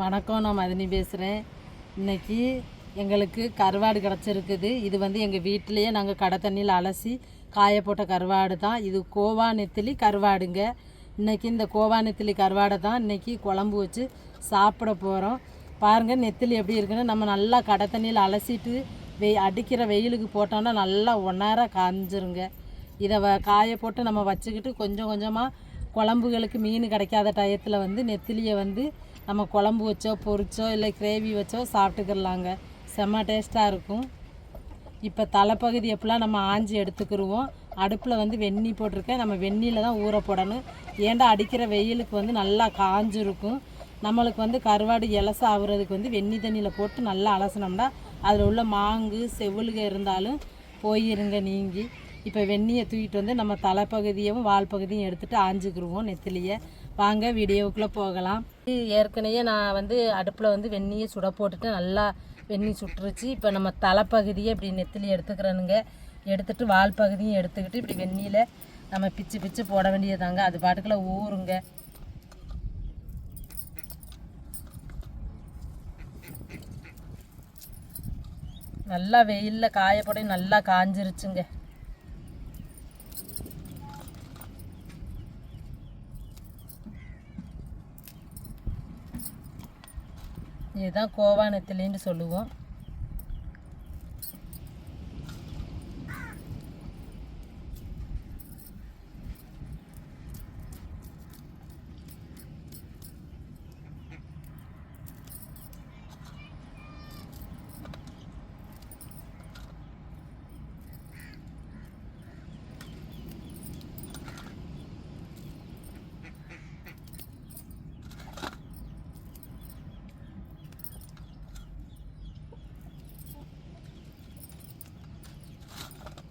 வணக்கம் நான் மதினி பேசுகிறேன் இன்றைக்கி எங்களுக்கு கருவாடு கிடச்சிருக்குது. இது வந்து எங்கள் வீட்டிலையே நாங்கள் கடை தண்ணியில் அலசி காய போட்ட கருவாடு தான். இது கோவா நெத்திலி கருவாடுங்க. இன்னைக்கு இந்த கோவா நெத்திலி கருவாடை தான் இன்றைக்கி குழம்பு வச்சு சாப்பிட போகிறோம் பாருங்கள் நெத்திலி எப்படி இருக்குன்னு. நம்ம நல்லா கடை தண்ணியில் அலசிட்டு வெய் அடிக்கிற வெயிலுக்கு போட்டோன்னா நல்லா ஒன்றரை காஞ்சிருங்க. இதை வ காய போட்டு நம்ம வச்சுக்கிட்டு கொஞ்சம் கொஞ்சமாக குழம்புகளுக்கு மீன் கிடைக்காத டயத்தில் வந்து நெத்திலியை வந்து நம்ம குழம்பு வச்சோ பொரிச்சோ இல்லை கிரேவி வச்சோ சாப்பிட்டுக்கிடலாங்க செம்ம டேஸ்ட்டாக இருக்கும். இப்போ தலைப்பகுதி எப்படிலாம் நம்ம ஆஞ்சி எடுத்துக்கிடுவோம் அடுப்பில் வந்து வெந்நி போட்டிருக்கேன். நம்ம வெந்நியில் தான் ஊற போடணும். ஏன்டா அடிக்கிற வெயிலுக்கு வந்து நல்லா காஞ்சிருக்கும். நம்மளுக்கு வந்து கருவாடு இலச ஆகுறதுக்கு வந்து வெந்நி தண்ணியில் போட்டு நல்லா அலசினோம்னா அதில் உள்ள மாங்கு செவிலுக இருந்தாலும் போயிருங்க நீங்கி. இப்போ வெந்நியை தூக்கிட்டு வந்து நம்ம தலைப்பகுதியும் வால் பகுதியும் எடுத்துகிட்டு ஆஞ்சிக்கிருவோம் நெத்திலியை. வாங்க வீடியோவுக்குள்ளே போகலாம். ஏற்கனவே நான் வந்து அடுப்பில் வந்து வெந்நியை சுட போட்டுட்டு நல்லா வெந்நி சுட்டுருச்சு. இப்போ நம்ம தலைப்பகுதியை இப்படி நெத்திலி எடுத்துக்கிறேனுங்க. எடுத்துகிட்டு வால் பகுதியும் எடுத்துக்கிட்டு இப்படி வெந்நியில் நம்ம பிச்சு பிச்சு போட வேண்டியதாங்க அது பாட்டுக்குள்ளே ஊறுங்க. நல்லா வெயிலில் காயப்படையும் நல்லா காஞ்சிருச்சுங்க. இதுதான் கோவானத்திலேன்னு சொல்லுவோம்.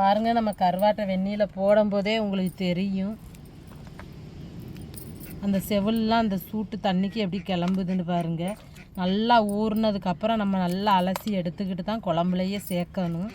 பாருங்கள் நம்ம கருவாட்டை வெந்நியில் போடும்போதே உங்களுக்கு தெரியும். அந்த செவல்லாம் அந்த சூட்டு தண்ணிக்கு எப்படி கிளம்புதுன்னு பாருங்கள் நல்லா ஊறினதுக்கப்புறம் நம்ம நல்லா அலசி எடுத்துக்கிட்டு தான் குழம்புலையே சேர்க்கணும்.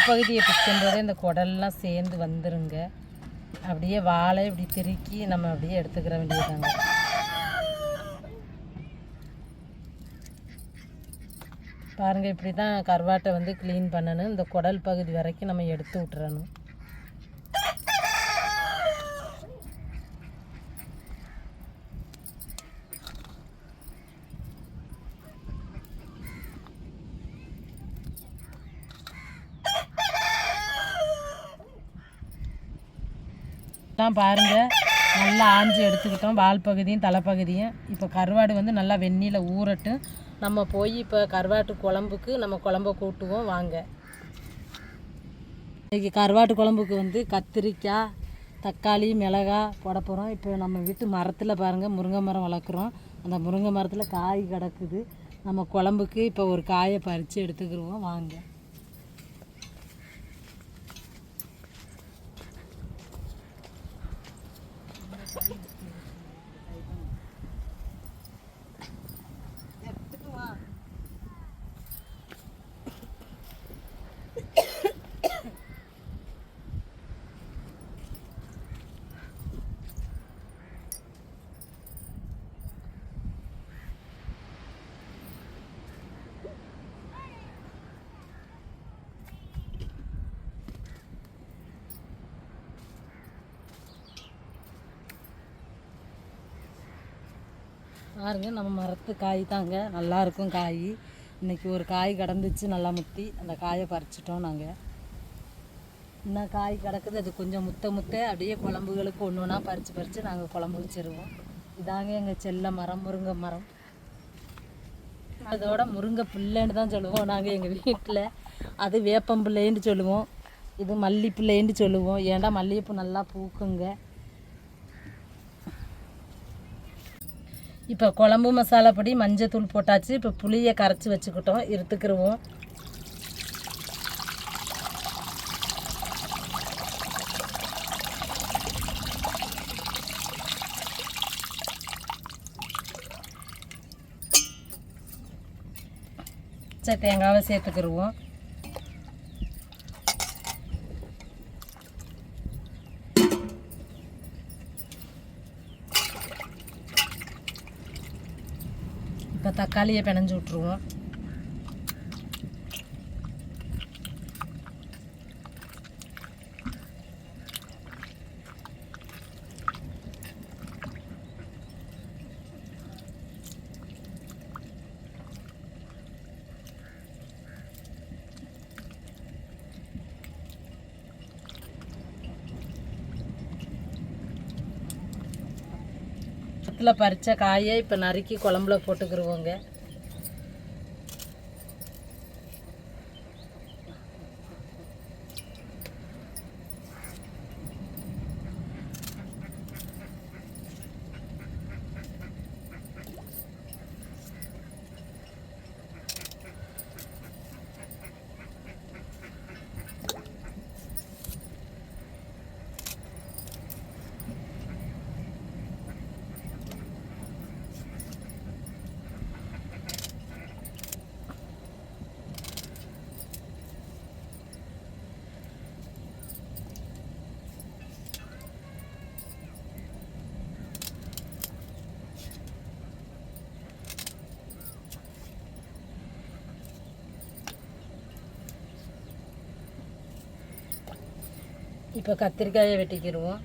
நம்ம தலைப்பகுதியை இந்த குடல்லாம் சேர்ந்து வந்துருங்க. அப்படியே வாழை இப்படி திருக்கி நம்ம அப்படியே எடுத்துக்கிற வேண்டியதாங்க பாருங்கள் இப்படி தான் கருவாட்டை வந்து க்ளீன் பண்ணணும். இந்த குடல் பகுதி வரைக்கும் நம்ம எடுத்து விட்டுறணும். தான் பாருங்கள் நல்லா ஆஞ்சி எடுத்துக்கிட்டோம். வால் பகுதியும் தலைப்பகுதியும் இப்போ கருவாடு வந்து நல்லா வெந்நியில் ஊறட்டும். நம்ம போய் இப்போ கருவாட்டு குழம்புக்கு நம்ம குழம்ப கூட்டுவோம். வாங்க. இன்றைக்கி கருவாட்டு குழம்புக்கு வந்து கத்திரிக்காய் தக்காளி மிளகாய் போட போகிறோம் இப்போ நம்ம வீட்டு மரத்தில் பாருங்கள் முருங்கை மரம் வளர்க்குறோம். அந்த முருங்கை மரத்தில் காய் கிடக்குது. நம்ம குழம்புக்கு இப்போ ஒரு காயை பறித்து எடுத்துக்கிடுவோம் வாங்க. பாருங்க நம்ம மரத்து காய் தாங்க. நல்லாயிருக்கும் காய். இன்றைக்கி ஒரு காய் கிடந்துச்சு நல்லா முத்தி. அந்த காயை பறிச்சிட்டோம் நாங்கள் இன்னும் காய் கிடக்குது? அது கொஞ்சம் முத்த முத்த அப்படியே குழம்புகளுக்கு ஒன்று ஒன்றா பறித்து பறித்து நாங்கள் குழம்பு வச்சுருவோம். இதாங்க எங்கள் செல்ல மரம் முருங்கை மரம். அதோட முருங்கை பிள்ளைன்னு தான் சொல்லுவோம் நாங்கள் எங்கள் வீட்டில். அது வேப்பம்பிள்ளைன்னு சொல்லுவோம். இது மல்லிப்பிள்ளைன்னு சொல்லுவோம். ஏன்டா மல்லிகைப்பூ நல்லா பூக்குங்க. இப்போ குழம்பு மசாலா பொடி மஞ்சத்தூள் போட்டாச்சு. இப்போ புளியை கரைச்சி வச்சுக்கிட்டோம். இருத்துக்கிருவோம். தேங்காவை சேர்த்துக்கிருவோம். இப்போ தக்காளியை பிணைஞ்சி விட்ருவோம் பக்கத்தில் பறித்த காயை இப்போ நறுக்கி குழம்புல போட்டுக்கிருவோங்க. இப்போ கத்திரிக்காயை வெட்டிக்கிடுவோம்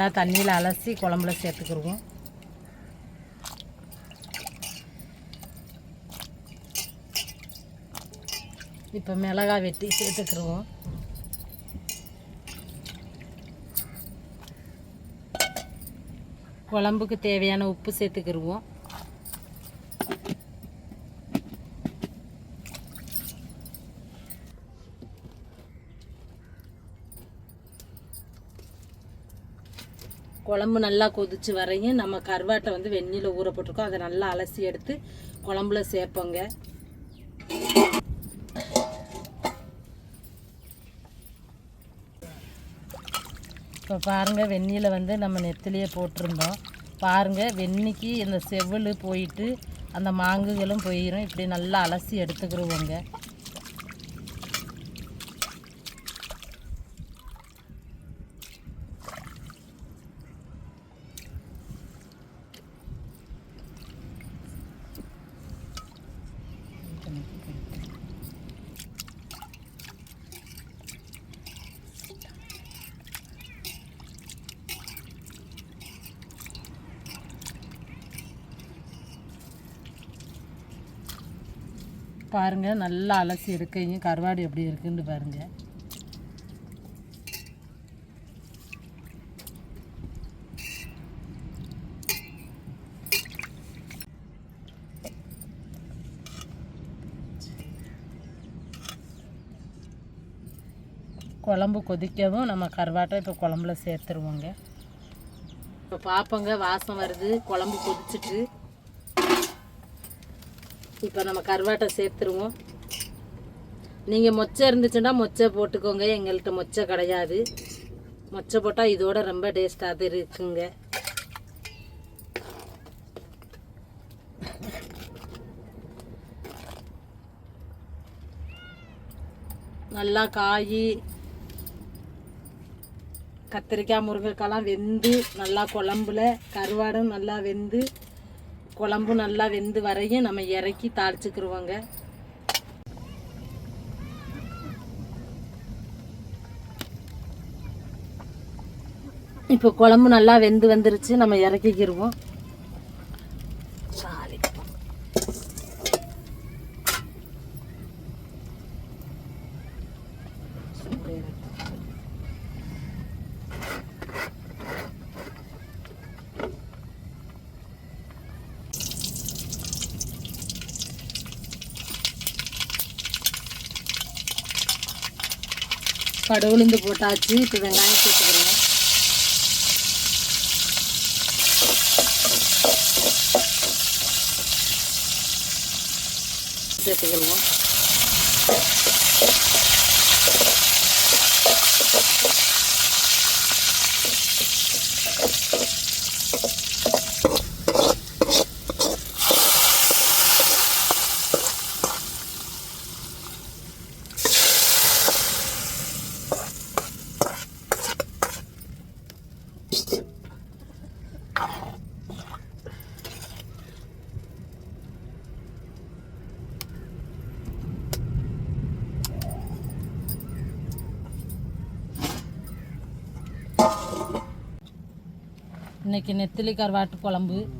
நல்லா தண்ணியில் அலசி குழம்புல சேர்த்துக்கிடுவோம் இப்போ மிளகாய் வெட்டி சேர்த்துக்கிருவோம். குழம்புக்கு தேவையான உப்பு சேர்த்துக்கிருவோம். குழம்பு நல்லா கொதிச்சு வரையும் நம்ம கருவாட்டை வந்து வெந்நில ஊற போட்டிருக்கோம். அதை நல்லா அலசி எடுத்து குழம்புல சேர்ப்போங்க. இப்போ பாருங்கள் வெந்நியில் வந்து நம்ம நெத்திலையே போட்டிருந்தோம். பாருங்கள் வெந்நிக்கு இந்த செவ்வல் போயிட்டு அந்த மாங்குகளும் போயிடும் இப்படி நல்லா அலசி எடுத்துக்கிருவோங்க. பாருங்கள் நல்லா அலசி எடுக்கையும் கருவாடு எப்படி இருக்குன்னு பாருங்கள் குழம்பு கொதிக்கவும் நம்ம கருவாட்டை இப்போ குழம்புல சேர்த்துருவோங்க. இப்போ பார்ப்போங்க வாசம் வருது. குழம்பு கொதிச்சிட்டு. இப்போ நம்ம கருவாட்டை சேர்த்துருவோம். நீங்கள் மொச்சை இருந்துச்சுன்னா மொச்சை போட்டுக்கோங்க. எங்கள்கிட்ட மொச்சை கிடையாது. மொச்சை போட்டால் இதோட ரொம்ப டேஸ்டாக இருக்குங்க. நல்லா காய் கத்திரிக்காய் முருங்கைக்காய்லாம் வெந்து நல்லா குழம்புல கருவாடும் நல்லா வெந்து குழம்பு நல்லா வெந்து வரையும் நம்ம இறக்கி தாளிச்சுக்கிருவோங்க. இப்போ குழம்பு நல்லா வெந்து வந்துருச்சு நம்ம இறக்கிக்கிருவோம். கடுகுளுந்து போட்டாச்சு இப்போ வெங்காயம் சேர்த்துக்கிறோம். சேர்த்துக்கிடுவோம் இன்னைக்கு நெத்திலி கருவாட்டு குழம்பு.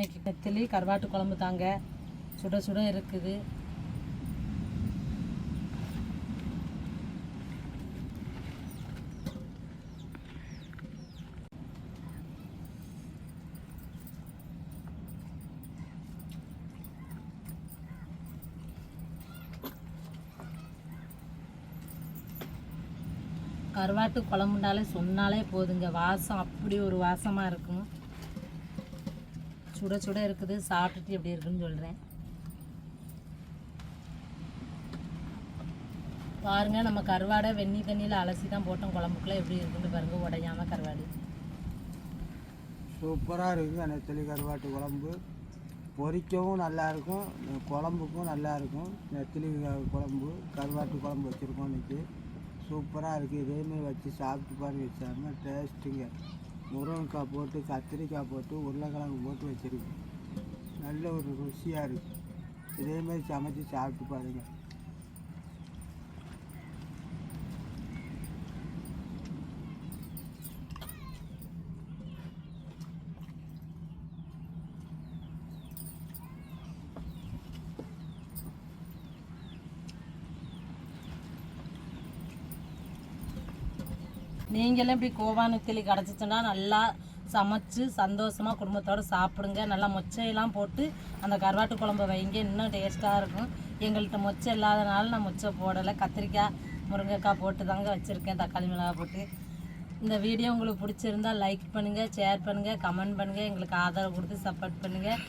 இன்னைக்கு நெத்திலி கருவாட்டு குழம்பு தாங்க. சுட சுட இருக்குது. கருவாட்டு குழம்புனாலே சொன்னாலே போதுங்க. வாசம் அப்படி ஒரு வாசமாக இருக்கும். சுட சுட இருக்குது. சாப்பிட்டுட்டு எப்படி இருக்குன்னு சொல்கிறேன் பாருங்க நம்ம கருவாடை வெந்நி தண்ணியில் அலசி தான் போட்டோம். குழம்புக்குள்ள எப்படி இருக்குன்னு பாருங்க உடையாம கருவாடு. சூப்பராக இருக்குது நெத்தலி கருவாட்டு குழம்பு. பொரிக்கவும் நல்லா இருக்கும். குழம்புக்கும் நல்லா இருக்கும். நெத்தலி குழம்பு கருவாட்டு குழம்பு வச்சுருக்கோம் இன்னைக்கு. சூப்பராக இருக்குது இதேமாரி வச்சு சாப்பிட்டு பாருங்க செம்ம டேஸ்ட்டுங்க முருங்கைக்காய் போட்டு கத்திரிக்காய் போட்டு உருளைக்கிழங்கு போட்டு வச்சுருக்கேன் நல்ல ஒரு ருசியாக இருக்குது இதேமாரி சமைச்சு சாப்பிட்டு பாருங்கள் நீங்களும் இப்படி கோவானத்திலி கிடச்சிச்சுன்னா நல்லா சமைச்சு சந்தோஷமாக குடும்பத்தோடு சாப்பிடுங்க. நல்லா மொச்சையெல்லாம் போட்டு அந்த கருவாட்டு குழம்பு வைங்க. இன்னும் டேஸ்ட்டாக இருக்கும். எங்கள்கிட்ட மொச்சை இல்லாதனால நான் மொச்சை போடலை. கத்திரிக்காய் முருங்கைக்காய் போட்டு தாங்க வச்சுருக்கேன். தக்காளி மிளகாய் போட்டு. இந்த வீடியோ உங்களுக்கு பிடிச்சிருந்தா லைக் பண்ணுங்கள் ஷேர் பண்ணுங்கள் கமெண்ட் பண்ணுங்கள் எங்களுக்கு ஆதரவு கொடுத்து சப்போர்ட் பண்ணுங்கள்